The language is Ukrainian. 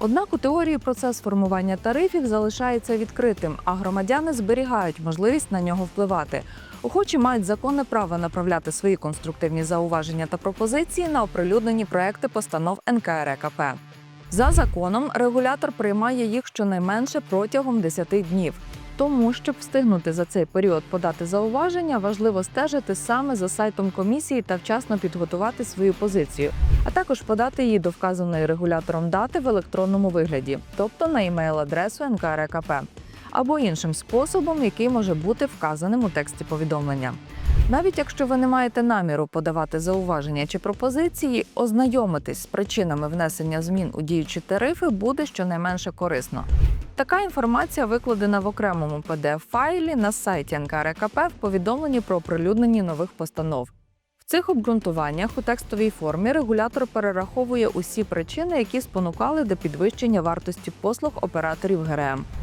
Однак у теорії процес формування тарифів залишається відкритим, а громадяни зберігають можливість на нього впливати. Охочі мають законне право направляти свої конструктивні зауваження та пропозиції на оприлюднені проекти постанов НКРКП. За законом регулятор приймає їх щонайменше протягом 10 днів. Тому, щоб встигнути за цей період подати зауваження, важливо стежити саме за сайтом комісії та вчасно підготувати свою позицію, а також подати її до вказаної регулятором дати в електронному вигляді, тобто на імейл-адресу НКРКП, або іншим способом, який може бути вказаним у тексті повідомлення. Навіть якщо ви не маєте наміру подавати зауваження чи пропозиції, ознайомитись з причинами внесення змін у діючі тарифи буде щонайменше корисно. Така інформація викладена в окремому pdf файлі на сайті НКРКП в повідомленні про оприлюднення нових постанов. В цих обґрунтуваннях у текстовій формі регулятор перераховує усі причини, які спонукали до підвищення вартості послуг операторів ГРМ.